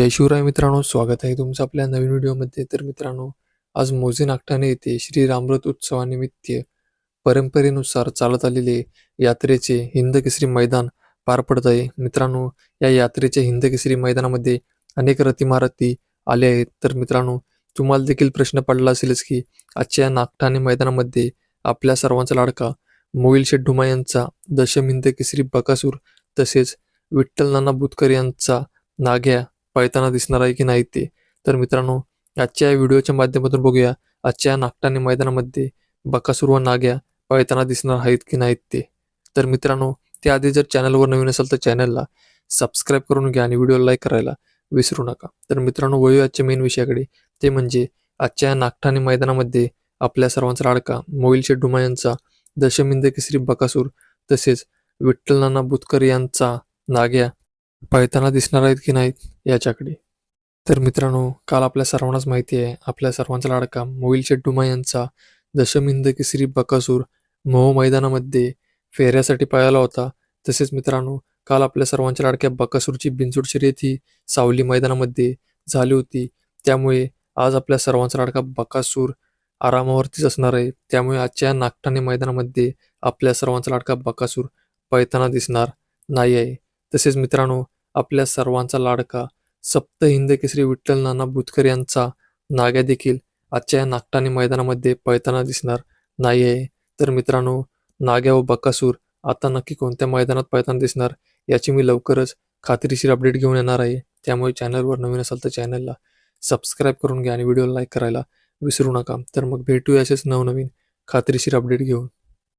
जय शिवराय मित्रांनो स्वागत आहे तुमचं आपल्या नवीन व्हिडिओमध्ये. तर मित्रांनो आज मोजे नागठाणे येथे श्री रामरथ उत्सवानिमित्त परंपरेनुसार चालत आलेले यात्रेचे हिंदकेसरी मैदान पार पडत आहे. मित्रांनो या यात्रेच्या हिंदकेसरी मैदानामध्ये अनेक रतिमारती आले आहेत. तर मित्रांनो तुम्हाला देखील प्रश्न पडला असेलच की आजच्या या नागठाणे मैदानामध्ये आपल्या सर्वांचा लाडका मोईल शेड्ढुमा यांचा दशम हिंदकेसरी बकासूर तसेच विठ्ठल नाना बुतकर यांचा नाग्या पळताना दिसणार आहे की नाही ते. तर मित्रांनो आजच्या या व्हिडिओच्या माध्यमातून बघूया. आजच्या नागटाने मैदानामध्ये बकासूर व नाग्या पळताना दिसणार आहेत की नाहीत ते. तर मित्रांनो त्याआधी जर चॅनलवर नवीन असेल तर चॅनलला सबस्क्राईब करून घ्या आणि व्हिडिओ लाईक करायला विसरू नका. तर मित्रांनो वळू आजच्या मेन विषयाकडे. ते म्हणजे आजच्या या नागठाणे मैदानामध्ये आपल्या सर्वांचा लाडका मोईल शेठ डुमा यांचा दशमिंद केसरी बकासूर तसेच विठ्ठल नाना बुतकर यांचा नाग्या पळताना दिसणार आहेत की नाहीत? याच्याकडे. तर मित्रांनो काल आपल्या सर्वांनाच माहिती आहे आपल्या सर्वांचा लाडका मोईल शेठ डुमा यांचा दशमिंद केसरी बकासूर मोह मैदानामध्ये फेऱ्यासाठी पळाला होता. तसेच मित्रांनो काल आपल्या सर्वांच्या लाडक्या बकासूरची बिनजोड शर्यत ही सावली मैदानामध्ये झाली होती. त्यामुळे आज आपल्या सर्वांचा लाडका बकासूर आरामावरतीच असणार आहे. त्यामुळे आजच्या या नागठाणे मैदानामध्ये आपल्या सर्वांचा लाडका बकासूर पळताना दिसणार नाही आहे. तसेच मित्रांनो आपल्या सर्वांचा लाडका सप्त हिंद केसरी विठ्ठल नाना बुतकर यांचा नाग्या देखील आजच्या या नागटाने मैदानामध्ये पळताना दिसणार नाही आहे. तर मित्रांनो नाग्या व बकासूर आता नक्की कोणत्या मैदानात पळताना दिसणार याची मी लवकरच खात्रीशीर अपडेट घेऊन येणार आहे. त्यामुळे चॅनलवर नवीन असाल तर चॅनलला सबस्क्राईब करून घ्या आणि व्हिडिओ लाईक करायला विसरू नका. तर मग भेटूया असेच नवनवीन खात्रीशीर अपडेट घेऊन.